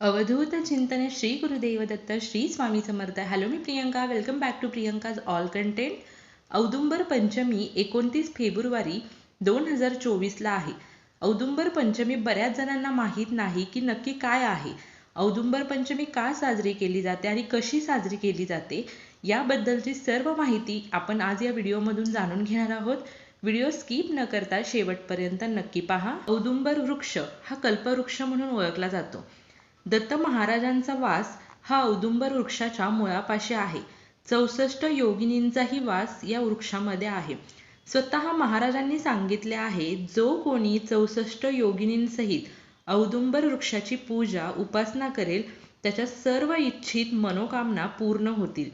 अवधूत चिंतन Shri Gurudev Datta Shri Swami Samarth. Hello me Priyanka. Welcome back to Priyanka's all content Audumbar Panchami एकोणतीस फेब्रुवारी दोन हजार चोवीसला आहे. औदुंबर पंचमी बऱ्याच जणांना माहीत नाही की नक्की काय आहे. औदुंबर पंचमी का साजरी केली जाते आणि कशी साजरी केली जाते याबद्दलची सर्व माहिती आपण आज या व्हिडिओमधून जाणून घेणार आहोत. व्हिडिओ स्किप न करता शेवटपर्यंत नक्की पहा. औदुंबर वृक्ष हा कल्पवृक्ष म्हणून ओळखला जातो. दत्त महाराजांचा वास हा औदुंबर वृक्षाच्या मुळापाशी आहे. चौसष्ट योगिनींचाही वास या वृक्षामध्ये आहे. स्वतः महाराजांनी सांगितले आहे जो कोणी चौसष्ट योगिनींसहित औदुंबर वृक्षाची पूजा उपासना करेल त्याच्या सर्व इच्छित मनोकामना पूर्ण होतील.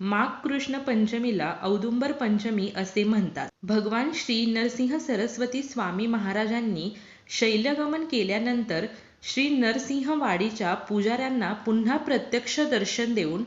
माघ कृष्ण पंचमीला औदुंबर पंचमी असे म्हणतात. भगवान श्री नरसिंह सरस्वती स्वामी महाराजांनी शैलगमन केल्यानंतर श्री नरसिंहवाडीच्या पुजाऱ्यांना पुन्हा प्रत्यक्ष दर्शन देऊन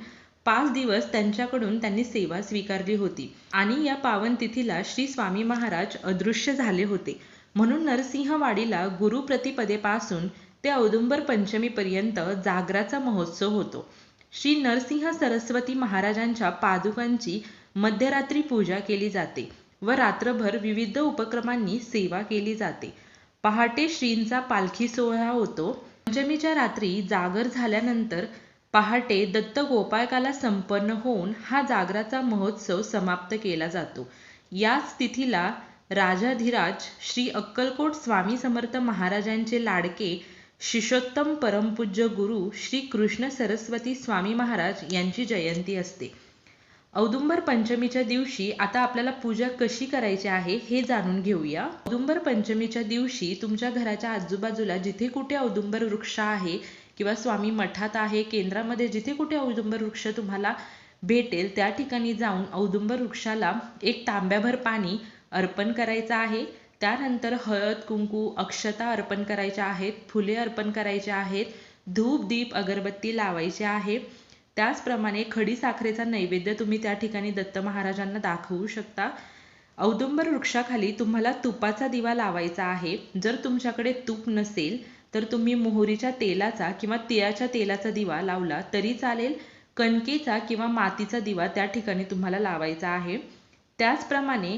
पाच दिवस त्यांच्याकडून त्यांनी सेवा स्वीकारली होती. आणि या पावन तिथीला श्री स्वामी महाराज अदृश्य झाले होते. म्हणून नरसिंहवाडीला गुरुप्रतिपदेपासून ते औदुंबर पंचमीपर्यंत जागराचा महोत्सव होतो. श्री नरसिंह सरस्वती महाराजांच्या पादुकांची मध्यरात्री पूजा केली जाते व रात्रभर विविध उपक्रमांनी सेवा केली जाते. पहाटे श्रींचा पालखी सोहळा होतो. पंचमीच्या रात्री जागर झाल्यानंतर पहाटे दत्त गोपाळकाला संपन्न होऊन हा जागराचा महोत्सव समाप्त केला जातो. याच तिथीला राजाधिराज श्री अक्कलकोट स्वामी समर्थ महाराजांचे लाडके शिषोत्तम परमपूज्य गुरु श्री कृष्ण सरस्वती स्वामी महाराज यांची जयंती असते. औदुंबर पंचमीच्या दिवशी आता आपल्याला पूजा कशी करायची आहे हे जाणून घेऊया. औदुंबर पंचमीच्या दिवशी तुमच्या घराच्या आजूबाजूला जिथे कुठे औदुंबर वृक्ष आहे किंवा स्वामी मठात आहे केंद्रामध्ये जिथे कुठे औदुंबर वृक्ष तुम्हाला भेटेल त्या ठिकाणी जाऊन औदुंबर वृक्षाला एक तांब्याभर पाणी अर्पण करायचं आहे. त्यानंतर हळद कुंकू अक्षता अर्पण करायच्या आहेत फुले अर्पण करायचे आहेत धूप दीप अगरबत्ती लावायचे आहे. त्याचप्रमाणे खडी साखरेचा नैवेद्य तुम्ही त्या ठिकाणी दत्त महाराजांना दाखवू शकता. औदुंबर वृक्षाखाली तुम्हाला तुपाचा दिवा लावायचा आहे. जर तुमच्याकडे तूप नसेल तर तुम्ही मोहरीच्या तेलाचा किंवा तिळाच्या तेलाचा दिवा लावला तरी चालेल. कणकेचा किंवा मातीचा दिवा त्या ठिकाणी तुम्हाला लावायचा आहे. त्याचप्रमाणे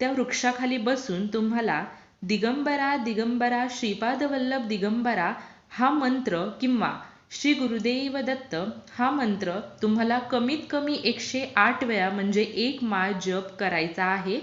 त्या वृक्षाखाली बसून तुम्हाला दिगंबरा दिगंबरा श्रीपादवल्लभ दिगंबरा हा मंत्र किंवा श्री गुरुदेव दत्त हा मंत्र तुम्हाला कमीत कमी एकशे आठ वेळा म्हणजे एक माळ जप करायचा आहे.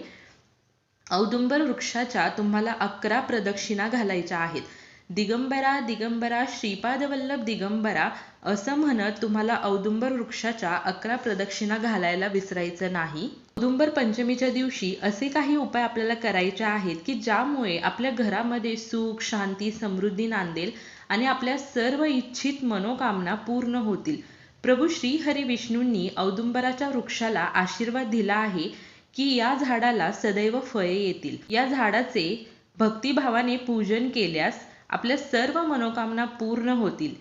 औदुंबर वृक्षाच्या तुम्हाला अकरा प्रदक्षिणा घालायच्या आहेत. दिगंबरा दिगंबरा श्रीपादवल्लभ दिगंबरा असं म्हणत तुम्हाला औदुंबर वृक्षाच्या अकरा प्रदक्षिणा घालायला विसरायचं नाही. औदुंबर पंचमीच्या दिवशी असे काही उपाय आपल्याला करायचे आहेत की ज्यामुळे आपल्या घरामध्ये सुख शांती समृद्धी नांदेल आणि आपल्या सर्व इच्छित मनोकामना पूर्ण होतील. प्रभू श्री हरी विष्णूंनी औदुंबराच्या वृक्षाला आशीर्वाद दिला आहे की या झाडाला सदैव फळे येतील. या झाडाचे भक्तिभावाने पूजन केल्यास आपल्या सर्व मनोकामना पूर्ण होतील.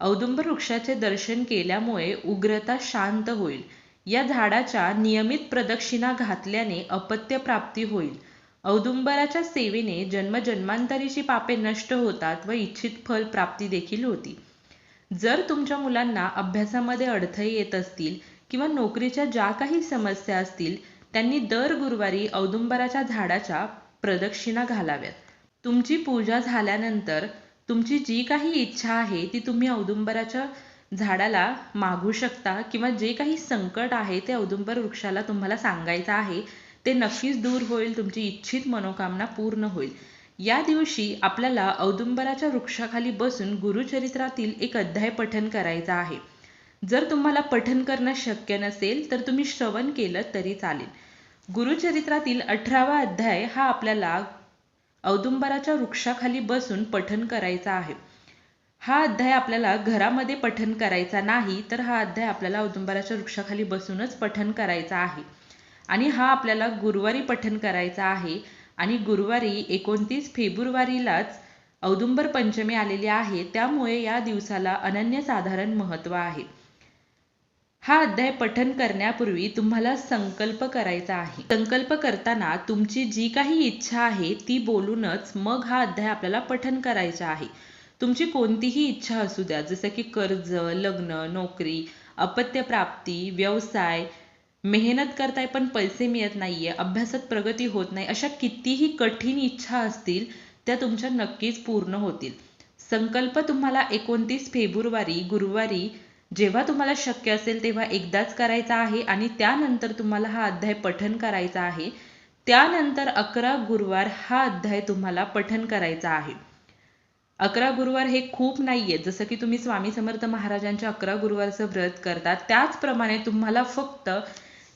औदुंबर वृक्षाचे दर्शन केल्यामुळे उग्रता शांत होईल. या झाडाच्या नियमित प्रदक्षिणा घातल्याने अपत्य प्राप्ती होईल. औदुंबराच्या सेवेने जन्मजन्मांतरीची पापे नष्ट होतात व इच्छित फल प्राप्ती देखील होती. जर तुमच्या मुलांना अभ्यासामध्ये अडथळे येत असतील किंवा नोकरीच्या ज्या काही समस्या असतील त्यांनी दर गुरुवारी औदुंबराच्या झाडाच्या प्रदक्षिणा घालाव्यात. तुमची पूजा झाल्यानंतर तुमची जी काही इच्छा आहे ती तुम्ही औदुंबराच्या झाडाला मागू शकता किंवा जे काही संकट आहे ते औदुंबर वृक्षाला तुम्हाला सांगायचं आहे ते नक्कीच दूर होईल तुमची इच्छित मनोकामना पूर्ण होईल. या दिवशी आपल्याला औदुंबराच्या वृक्षाखाली बसून गुरुचरित्रातील एक अध्याय पठन करायचा आहे. जर तुम्हाला पठन करणं शक्य नसेल तर तुम्ही श्रवण केलं तरी चालेल. गुरुचरित्रातील अठरावा अध्याय हा आपल्याला औदुंबराच्या वृक्षाखाली बसून पठन करायचा आहे. हा अध्याय आपल्याला घरामध्ये पठन करायचा नाही तर हा अध्याय आपल्याला औदुंबराच्या वृक्षाखाली बसूनच पठन करायचा आहे. आणि हा आपल्याला गुरुवारी पठन करायचा आहे. आणि गुरुवारी एकोणतीस फेब्रुवारीलाच औदुंबर पंचमी आलेली आहे. त्यामुळे या दिवसाला अनन्यसाधारण महत्त्व आहे. हा अध्याय पठन करण्यापूर्वी तुम्हाला संकल्प करायचा आहे. संकल्प करताना तुमची जी काही इच्छा आहे ती बोलूनच मग हा अध्याय आपल्याला पठन करायचा आहे. तुमची कोणतीही इच्छा असू द्या जसं की कर्ज लग्न नोकरी अपत्यप्राप्ती व्यवसाय मेहनत करताय पण पैसे मिळत नाहीये अभ्यासात प्रगती होत नाही अशा कितीही कठीण इच्छा असतील त्या तुमच्या नक्कीच पूर्ण होतील. संकल्प तुम्हाला एकोणतीस फेब्रुवारी गुरुवारी जेव्हा तुम्हाला शक्य असेल तेव्हा एकदाच करायचा आहे आणि त्यानंतर तुम्हाला हा अध्याय पठन करायचा आहे. त्यानंतर अकरा गुरुवार हा अध्याय तुम्हाला पठन करायचा आहे. अकरा गुरुवार हे खूप नाहीये. जसं की तुम्ही स्वामी समर्थ महाराजांच्या अकरा गुरुवारचं व्रत करता त्याचप्रमाणे तुम्हाला फक्त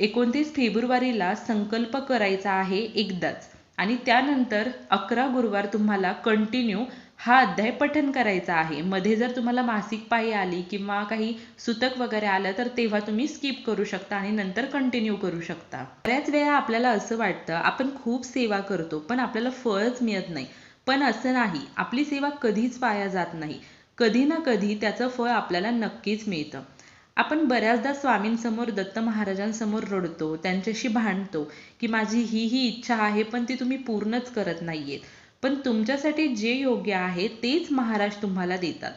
एकोणतीस फेब्रुवारीला संकल्प करायचा आहे एकदाच. आणि त्यानंतर अकरा गुरुवार तुम्हाला कंटिन्यू हा अध्याय पठन करायचा आहे. मध्ये जर तुम्हाला मासिक पाळी आली किंवा काही सुतक वगैरे आलं तर तेव्हा तुम्ही स्किप करू शकता आणि नंतर कंटिन्यू करू शकता. बऱ्याच वेळा आपल्याला असं वाटतं आपण खूप सेवा करतो पण आपल्याला फळच मिळत नाही. पण असं नाही. आपली सेवा कधीच पाया जात नाही. कधी ना कधी त्याचं फळ आपल्याला नक्कीच मिळतं. आपण बऱ्याचदा स्वामींसमोर दत्त महाराजांसमोर रडतो त्यांच्याशी भांडतो की माझी ही ही इच्छा आहे पण ती तुम्ही पूर्णच करत नाहीयेत. पण तुमच्यासाठी जे योग्य आहे तेच महाराज तुम्हाला देतात.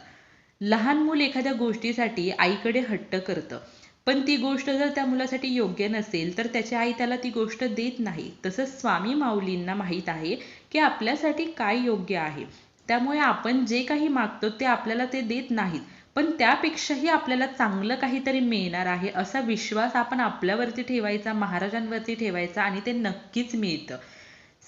लहान मूल एखाद्या गोष्टीसाठी आईकडे हट्ट करतं. पण ती गोष्ट जर त्या मुलासाठी योग्य नसेल तर त्याची आई त्याला ती गोष्ट देत नाही. तसंच स्वामी माऊलींना माहीत आहे की आपल्यासाठी काय योग्य आहे. त्यामुळे आपण जे काही मागतो ते आपल्याला ते देत नाहीत. पण त्यापेक्षाही आपल्याला चांगलं काहीतरी मिळणार आहे असा विश्वास आपण आपल्यावरती ठेवायचा महाराजांवरती ठेवायचा आणि ते नक्कीच मिळतं.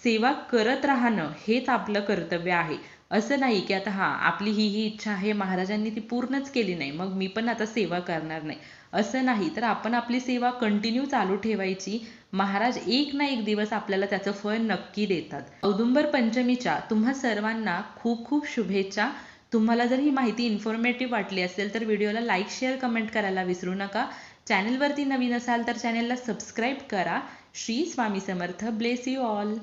सेवा करत राहणं हेच आपलं कर्तव्य आहे. असं नाही की आता हा आपली ही ही इच्छा आहे महाराजांनी ती पूर्णच केली नाही मग मी पण आता सेवा करणार नाही. असं नाही. तर आपण आपली सेवा कंटिन्यू चालू ठेवायची. महाराज एक ना एक दिवस आपल्याला त्याचं फळ नक्की देतात. औदुंबर पंचमीच्या तुम्हा सर्वांना खूप खूप शुभेच्छा. तुम्हाला जर ही माहिती इन्फॉर्मेटिव्ह वाटली असेल तर व्हिडिओला लाईक शेअर कमेंट करायला विसरू नका. चॅनलवरती नवीन असाल तर चॅनलला सबस्क्राईब करा. Shri Swami Samarth. Bless you all